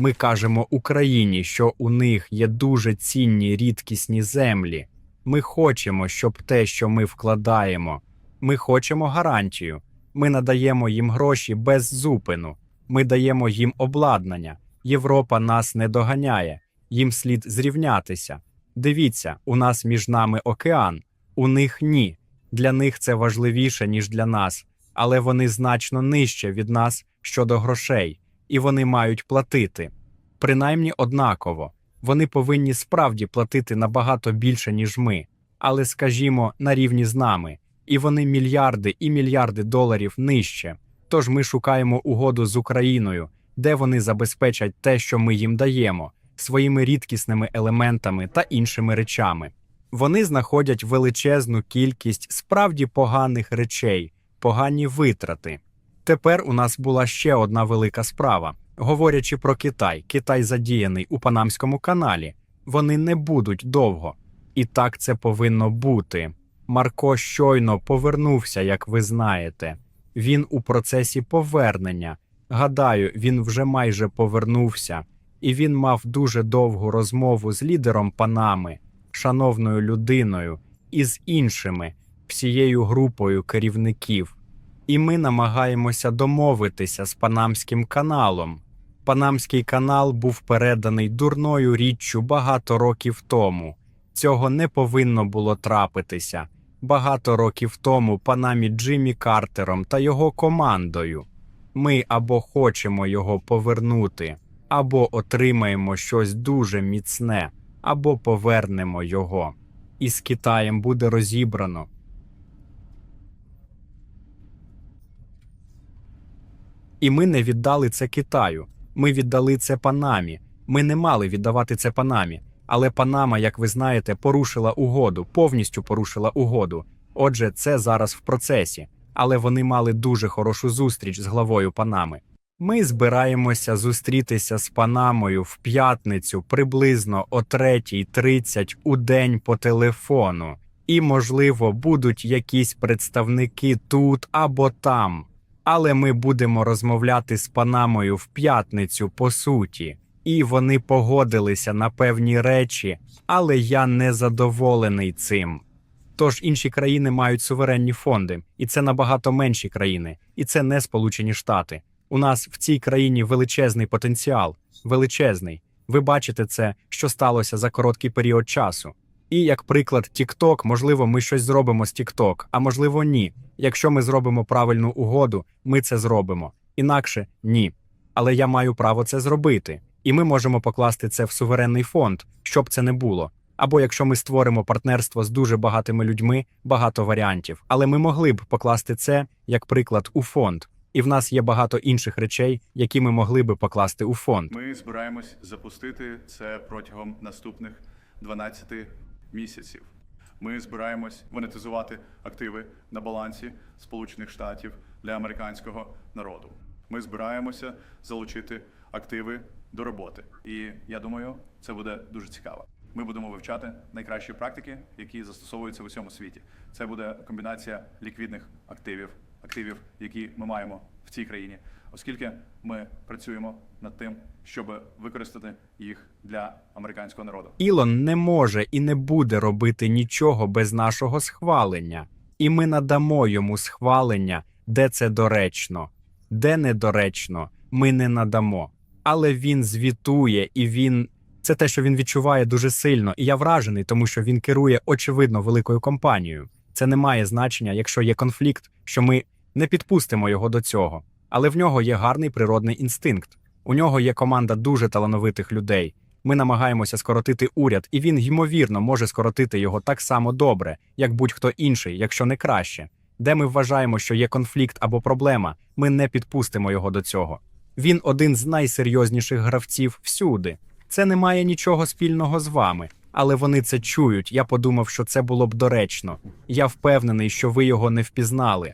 Ми кажемо Україні, що у них є дуже цінні рідкісні землі. Ми хочемо, щоб те, що ми вкладаємо, ми хочемо гарантію. Ми надаємо їм гроші без зупину. Ми даємо їм обладнання. Європа нас не доганяє. Їм слід зрівнятися. Дивіться, у нас між нами океан, у них ні. Для них це важливіше, ніж для нас, але вони значно нижче від нас щодо грошей, і вони мають платити. Принаймні однаково. Вони повинні справді платити набагато більше, ніж ми, але, скажімо, на рівні з нами, і вони мільярди і мільярди доларів нижче. Тож ми шукаємо угоду з Україною, де вони забезпечать те, що ми їм даємо, своїми рідкісними елементами та іншими речами. Вони знаходять величезну кількість справді поганих речей, погані витрати. Тепер у нас була ще одна велика справа. Говорячи про Китай, Китай задіяний у Панамському каналі. Вони не будуть довго. І так це повинно бути. Марко щойно повернувся, як ви знаєте. Він у процесі повернення. Гадаю, він вже майже повернувся, і він мав дуже довгу розмову з лідером Панами, шановною людиною, і з іншими, всією групою керівників. І ми намагаємося домовитися з Панамським каналом. Панамський канал був переданий дурною річчю багато років тому. Цього не повинно було трапитися. Багато років тому Панамі Джиммі Картером та його командою. Ми або хочемо його повернути, або отримаємо щось дуже міцне, або повернемо його. І з Китаєм буде розібрано. І ми не віддали це Китаю. Ми віддали це Панамі. Ми не мали віддавати це Панамі. Але Панама, як ви знаєте, порушила угоду, повністю порушила угоду. Отже, це зараз в процесі. Але вони мали дуже хорошу зустріч з главою Панами. Ми збираємося зустрітися з Панамою в п'ятницю приблизно о 3.30 у день по телефону. І, можливо, будуть якісь представники тут або там. Але ми будемо розмовляти з Панамою в п'ятницю по суті, і вони погодилися на певні речі, але я не задоволений цим. Тож інші країни мають суверенні фонди, і це набагато менші країни, і це не Сполучені Штати. У нас в цій країні величезний потенціал, величезний. Ви бачите це, що сталося за короткий період часу. І як приклад, TikTok, можливо, ми щось зробимо з TikTok, а можливо, ні. Якщо ми зробимо правильну угоду, ми це зробимо. Інакше ні. Але я маю право це зробити, і ми можемо покласти це в суверенний фонд, щоб це не було. Або якщо ми створимо партнерство з дуже багатими людьми, багато варіантів. Але ми могли б покласти це як приклад у фонд. І в нас є багато інших речей, які ми могли би покласти у фонд. Ми збираємось запустити це протягом наступних 12 місяців. Ми збираємось монетизувати активи на балансі Сполучених Штатів для американського народу. Ми збираємося залучити активи до роботи. І я думаю, це буде дуже цікаво. Ми будемо вивчати найкращі практики, які застосовуються в усьому світі. Це буде комбінація ліквідних активів, активів, які ми маємо в цій країні, оскільки ми працюємо над тим, щоб використати їх для американського народу. Ілон не може і не буде робити нічого без нашого схвалення, і ми надамо йому схвалення, де це доречно, де недоречно, ми не надамо. Але він звітує, і він це те, що він відчуває дуже сильно, і я вражений, тому що він керує очевидно великою компанією. Це не має значення, якщо є конфлікт, що ми не підпустимо його до цього. Але в нього є гарний природний інстинкт. У нього є команда дуже талановитих людей. Ми намагаємося скоротити уряд, і він ймовірно може скоротити його так само добре, як будь-хто інший, якщо не краще. Де ми вважаємо, що є конфлікт або проблема, ми не підпустимо його до цього. Він один з найсерйозніших гравців всюди. Це не має нічого спільного з вами, але вони це чують. Я подумав, що це було б доречно. Я впевнений, що ви його не впізнали.